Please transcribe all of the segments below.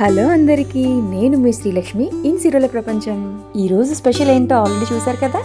Hello అందరికీ నేను మీ Srilakshmi in సిరుల ప్రపంచం. ఈరోజు స్పెషల్ ఏంటో ఆల్రెడీ చూసారు కదా?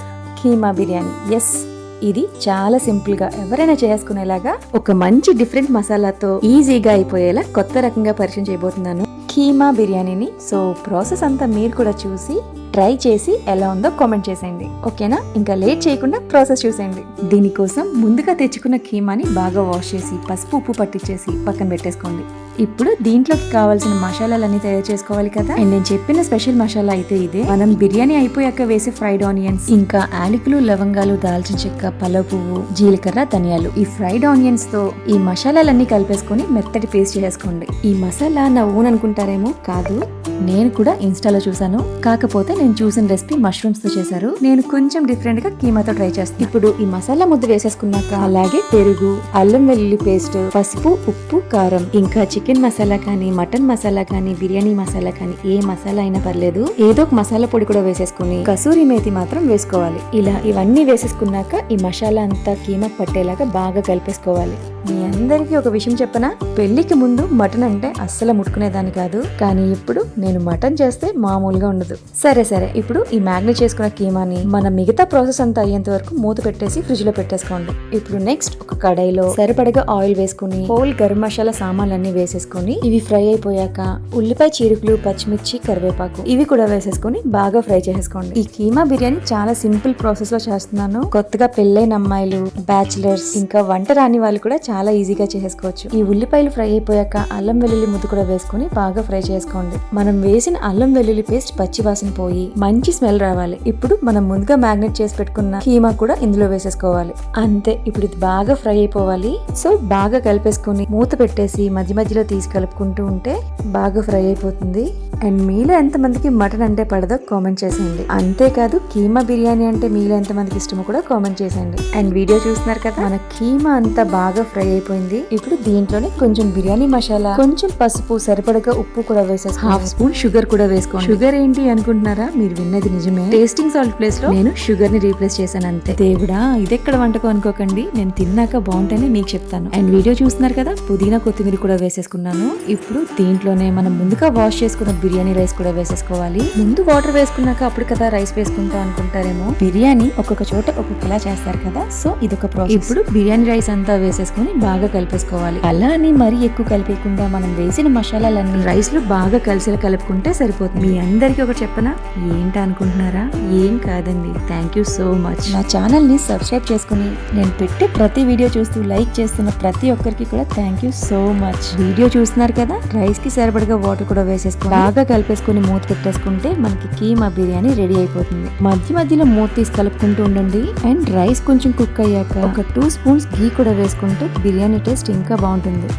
కీమా బిర్యానీ. ఎస్ ఇది చాలా సింపుల్గా ఎవరైనా చేసుకునేలాగా ఒక మంచి డిఫరెంట్ మసాలాతో ఈజీగా అయిపోయేలా కొత్త రకంగా పరిచయం చేయబోతున్నాను. కీమా బిర్యానీని సో ప్రాసెస్ అంతా మీరు కూడా చూసి ట్రై చేసి ఎలా ఉందో కామెంట్ చేసేయండి. ఓకేనా ఇంకా లేట్ చేయకుండా ప్రాసెస్ చూసేయండి. దీనికోసం ముందుగా తెచ్చుకున్న కీమాని బాగా వాష్ చేసి పసుపు ఉప్పు పట్టించేసి పక్కన పెట్టేసుకోండి. ఇప్పుడు దీంట్లోకి కావాల్సిన మసాలాలన్నీ తయారు చేసుకోవాలి కదా? అండ్ నేను చెప్పిన స్పెషల్ మసాలా అయితే ఇదే. మనం బిర్యానీ అయిపోయాక వేసే ఫ్రైడ్ ఆనియన్స్ ఇంకా యాలకులు లవంగాలు దాల్చిన చెక్క పలవ పువ్వు జీలకర్ర ధనియాలు. ఈ ఫ్రైడ్ ఆనియన్స్తో ఈ మసాలాలన్నీ కలిపేసుకొని మెత్తటి పేస్ట్ చేసుకోండి ఈ మసాలా నా ఊన్ అనుకుంటారేమో? కాదు. నేను కూడా ఇన్స్టాలో చూసాను కాకపోతే నేను చూసిన రెసిపీ మష్రూమ్స్తో చేశారు. నేను కొంచెం డిఫరెంట్గా కీమాతో ట్రై చేస్తాను ఇప్పుడు ఈ మసాలా ముద్ద వేసేసుకున్నాక అలాగే పెరుగు అల్లం వెల్లుల్లి పేస్ట్ పసుపు ఉప్పు కారం ఇంకా చికెన్ మసాలా కానీ మటన్ మసాలా కానీ బిర్యానీ మసాలా కానీ ఏ మసాలా అయినా పర్లేదు. ఏదో ఒక మసాలా పొడి కూడా వేసేసుకుని కసూరి మేతి మాత్రం వేసుకోవాలి. ఇలా ఇవన్నీ వేసేసుకున్నాక ఈ మసాలా అంతా కీమకు పట్టేలాగా బాగా కలిపేసుకోవాలి. మీ అందరికీ ఒక విషయం చెప్పనా? పెళ్ళికి ముందు మటన్ అంటే అస్సలు ముట్టుకునేదాన్ని కాదు. కానీ ఇప్పుడు నేను మటన్ చేస్తే మామూలుగా ఉండదు. సరే సరే. ఇప్పుడు ఈ మ్యాగ్నెట్ చేసుకున్న కీమాని మన మిగతా ప్రాసెస్ అంతా అయ్యేంత వరకు మూత పెట్టేసి ఫ్రిడ్జ్లో పెట్టేసుకోండి. ఇప్పుడు నెక్స్ట్ ఒక కడాయిలో సరిపడగా ఆయిల్ వేసుకుని హోల్ గరం మసాలా సామాన్లన్నీ వేసేసుకొని ఇవి ఫ్రై అయిపోయాక ఉల్లిపాయ చీరుకులు పచ్చిమిర్చి కరివేపాకు ఇవి కూడా వేసేసుకొని బాగా ఫ్రై చేసేసుకోండి. ఈ కీమా బిర్యానీ చాలా సింపుల్ ప్రాసెస్లో చేస్తున్నాను. కొత్తగా పెళ్ళైన అమ్మాయిలు బ్యాచిలర్స్ ఇంకా వంట రాని వాళ్ళు కూడా చాలా ఈజీగా చేసేసుకోవచ్చు ఈ ఉల్లిపాయలు ఫ్రై అయిపోయాక అల్లం వెల్లుల్లి ముద్దు కూడా వేసుకొని బాగా ఫ్రై చేసుకోండి. మనం వేసిన అల్లం వెల్లుల్లి పేస్ట్ పచ్చి వాసన పోయి మంచి స్మెల్ రావాలి. ఇప్పుడు మనం ముందుగా మ్యాగ్నెట్ చేసి పెట్టుకున్న కీమా కూడా ఇందులో వేసేసుకోవాలి. అంతే ఇప్పుడు ఇది బాగా ఫ్రై అయిపోవాలి. సో బాగా కలిపేసుకుని మూత పెట్టేసి మధ్య మధ్యలో తీసి కలుపుకుంటూ ఉంటే బాగా ఫ్రై అయిపోతుంది. అండ్ మీలో ఎంతమందికి మటన్ అంటే పడదో కామెంట్ చేసేయండి. అంతేకాదు కీమా బిర్యానీ అంటే మీలో ఎంతమందికి ఇష్టమో కూడా కామెంట్ చేసేయండి. అండ్ వీడియో చూస్తున్నారు కదా మన కీమా అంతా బాగా ఫ్రై అయిపోయింది. ఇప్పుడు దీంట్లోనే కొంచెం బిర్యానీ మసాలా కొంచెం పసుపు సరిపడగా ఉప్పు కూడా వేసేసి హాఫ్ స్పూన్ షుగర్ కూడా వేసుకోండి. షుగర్ ఏంటి అనుకుంటున్నారా? మీరు విన్నది నిజమే. టేస్టింగ్ సాల్ట్ ప్లేస్లో నేను షుగర్ని రీప్లేస్ చేశాను అంతే. దేవుడా ఇదెక్కడ వంటకం అనుకోకండి. నేను తిన్నాక బాగుంటేనే మీకు చెప్తాను. అండ్ వీడియో చూస్తున్నారు కదా పుదీనా కొత్తిమీర కూడా వేసేసుకున్నాను. ఇప్పుడు దీంట్లోనే మనం ముందుగా వాష్ చేసుకున్న బిర్యానీ రైస్ కూడా వేసేసుకోవాలి. ముందు వాటర్ వేసుకున్నాక అప్పుడు కదా రైస్ వేసుకుంటాం అనుకుంటారేమో. బిర్యానీ ఒక్కొక్క చోట ఒక్కొక్కలా చేస్తారు కదా. సో ఇది ఒక ప్రాసెస్. ఇప్పుడు బిర్యానీ రైస్ అంతా వేసేసుకొని బాగా కలిపేసుకోవాలి. అలా అని మరీ ఎక్కువ కలిపేయకుండా మనం వేసిన మసాలాలన్నీ రైస్లో బాగా కలిసేలా కలుపుకుంటే సరిపోతుంది. మీ అందరికీ ఒకటి చెప్పనా? ఏంటి అనుకుంటున్నారా? ఏం కాదండి. థ్యాంక్ యూ సో మచ్ నా ఛానల్ని సబ్స్క్రైబ్ చేసుకుని నేను పెట్టే ప్రతి వీడియో చూస్తూ లైక్ చేస్తున్న ప్రతి ఒక్కరికి కూడా thank you so much video చూస్తున్నారు కదా? రైస్కి సరిపడగా వాటర్ కూడా వేసేసుకుని బాగా కలిపేసుకుని మూత పెట్టేసుకుంటే మనకి కీమా బిర్యానీ రెడీ అయిపోతుంది. మధ్య మధ్యలో మూత తీసి కలుపుకుంటూ ఉండండి. అండ్ రైస్ కొంచెం కుక్ అయ్యాక ఒక టూ స్పూన్స్ ఘీ కూడా వేసుకుంటే బిర్యానీ టేస్ట్ ఇంకా బాగుంటుంది.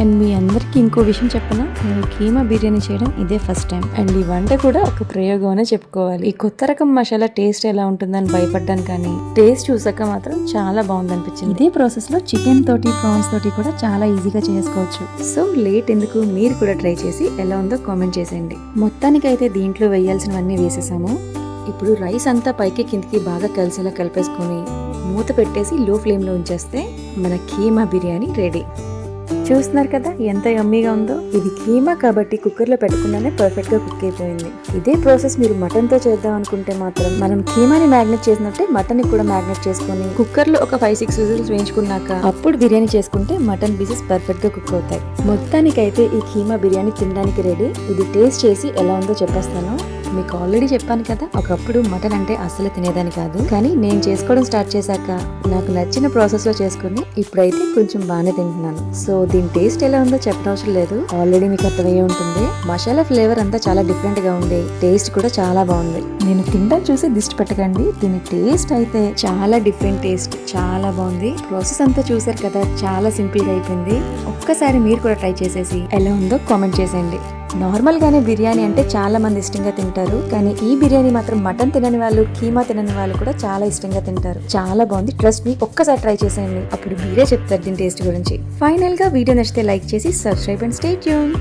అండ్ మీ అందరికీ ఇంకో విషయం చెప్పనా? నేను కీమా బిర్యానీ చేయడం ఇదే ఫస్ట్ టైం. అండ్ ఈ వంట కూడా ఒక ప్రయోగం అనే చెప్పుకోవాలి. ఈ కొత్త రకం మసాలా టేస్ట్ ఎలా ఉంటుందని భయపడ్డాను కానీ టేస్ట్ చూసాక మాత్రం చాలా బాగుంది అనిపించింది ఇదే ప్రాసెస్లో చికెన్ తోటి ప్రాన్స్ తోటి కూడా చాలా ఈజీగా చేసుకోవచ్చు. సో లేట్ ఎందుకు? మీరు కూడా ట్రై చేసి ఎలా ఉందో కామెంట్ చేసేయండి. మొత్తానికైతే దీంట్లో వేయాల్సినవన్నీ వేసేసాము. ఇప్పుడు రైస్ అంతా పైకి కిందికి బాగా కలిసేలా కలిపేసుకొని మూత పెట్టేసి లో ఫ్లేమ్లో ఉంచేస్తే మన కీమా బిర్యానీ రెడీ చూస్తున్నారు కదా ఎంత యమ్మీగా ఉందో? ఇది కీమా కాబట్టి కుక్కర్లో పెట్టకుండానే పర్ఫెక్ట్గా కుక్ అయిపోయింది. ఇదే ప్రాసెస్ మీరు మటన్తో చేద్దాం అనుకుంటే మాత్రం మనం కీమాని మ్యాగ్నెట్ చేసినట్టే మటన్ కూడా మ్యాగ్నెట్ చేసుకొని కుక్కర్లో ఒక ఫైవ్ సిక్స్ విజిల్స్ వేయించుకున్నాక అప్పుడు బిర్యానీ చేసుకుంటే మటన్ పీసెస్ పర్ఫెక్ట్గా కుక్ అవుతాయి. మొత్తానికైతే ఈ కీమా బిర్యానీ తినడానికి రెడీ ఇది టేస్ట్ చేసి ఎలా ఉందో చెప్పేస్తాను. మీకు ఆల్రెడీ చెప్పాను కదా ఒకప్పుడు మటన్ అంటే అస్సలు తినేదాన్ని కాదు. కానీ నేను చేసుకోవడం స్టార్ట్ చేశాక నాకు నచ్చిన ప్రాసెస్లో చేసుకుని ఇప్పుడైతే కొంచెం బాగానే తింటున్నాను. సో దీని టేస్ట్ ఎలా ఉందో చెప్పనవసరం లేదు. ఆల్రెడీ మీకు అర్థమయ్యే ఉంటుంది. మసాలా ఫ్లేవర్ అంతా చాలా డిఫరెంట్గా ఉంది. టేస్ట్ కూడా చాలా బాగుంది. నేను తినడం చూసి దిష్టి పెట్టకండి. దీని టేస్ట్ అయితే చాలా డిఫరెంట్ టేస్ట్ చాలా బాగుంది. ప్రాసెస్ అంతా చూసారు కదా చాలా సింపుల్గా అయిపోయింది. ఒక్కసారి మీరు కూడా ట్రై చేసేసి ఎలా ఉందో కామెంట్ చేసేయండి. నార్మల్గానే బిర్యానీ అంటే చాలా మంది ఇష్టంగా తింటారు. కానీ ఈ బిర్యానీ మాత్రం మటన్ తినని వాళ్ళు కీమా తినని వాళ్ళు కూడా చాలా ఇష్టంగా తింటారు. చాలా బాగుంది. ట్రస్ట్ మీ ఒక్కసారి ట్రై చేసేయండి. అప్పుడు మీరే చెప్తారు దీని టేస్ట్ గురించి. ఫైనల్గా వీడియో నచ్చితే లైక్ చేసి సబ్స్క్రైబ్ అండ్ స్టే ట్యూన్